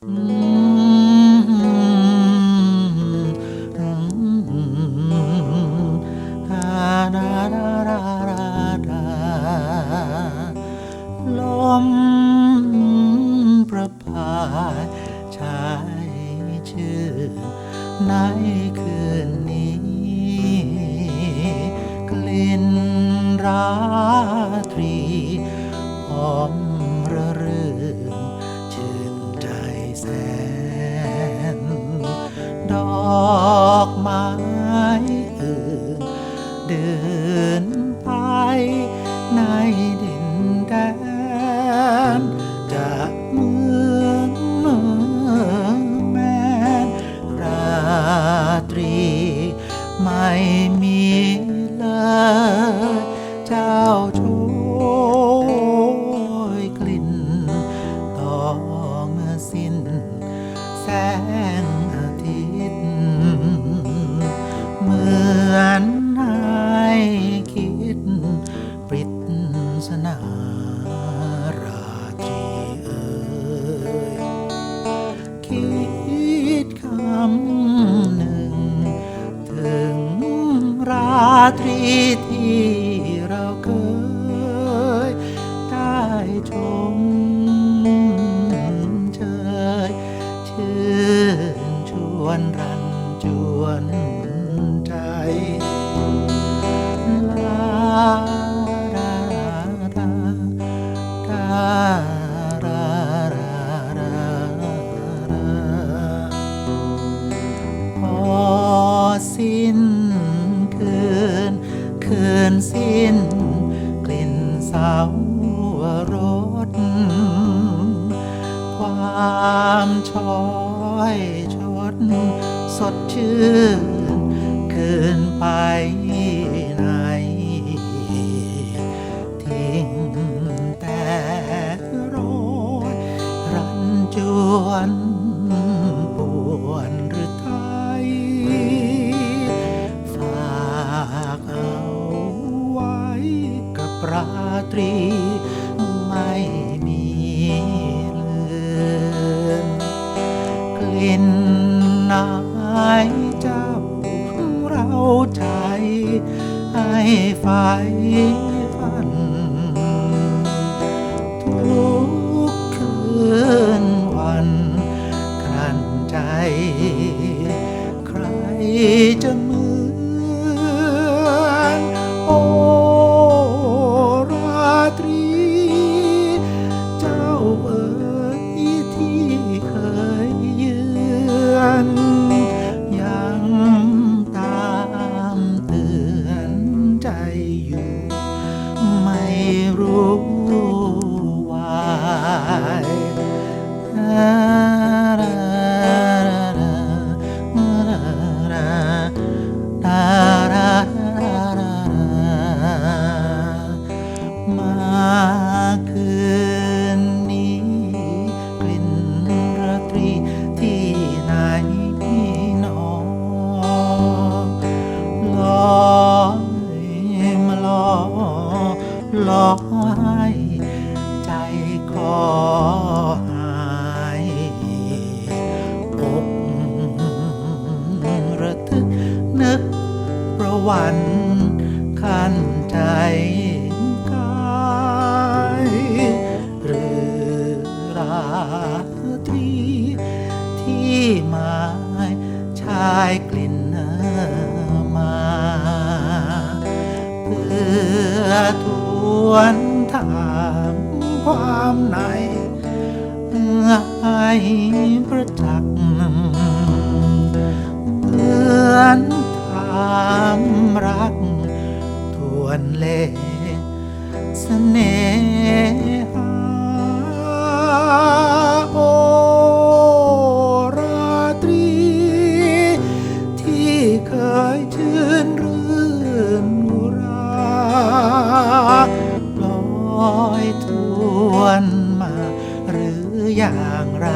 ลมประพายชายชื่อในคืนนี้ กลิ่นราตรีหอม อกไม้อื่นเดินไปในดินแดนจากเมืองเมืองแมนราตรีไม่มีเลยเจ้าช่วยกลิ่นต่อเมื่อสิ้นแสง ตรีที่เราเคยได้ชม คืนสิ้น กลิ่นสาวรสความช้อยชดสดชื่นเกินไปไหน ทิ้งแต่โรยรันจวน ราตรีไม่มีเลือนกลิ่นนายเจ้าเราใจให้ไฟ ฝันขันใจกายหรือราตรีที่หมายชายกลิ่นมา เพื่อทวนถามความในเพื่อให้ประจักษ์เหมือน ความรัก ทวนเลสเนหาโอราตรี ที่เคยชื่นรื่อุราลอยทวนมาหรืออย่างไร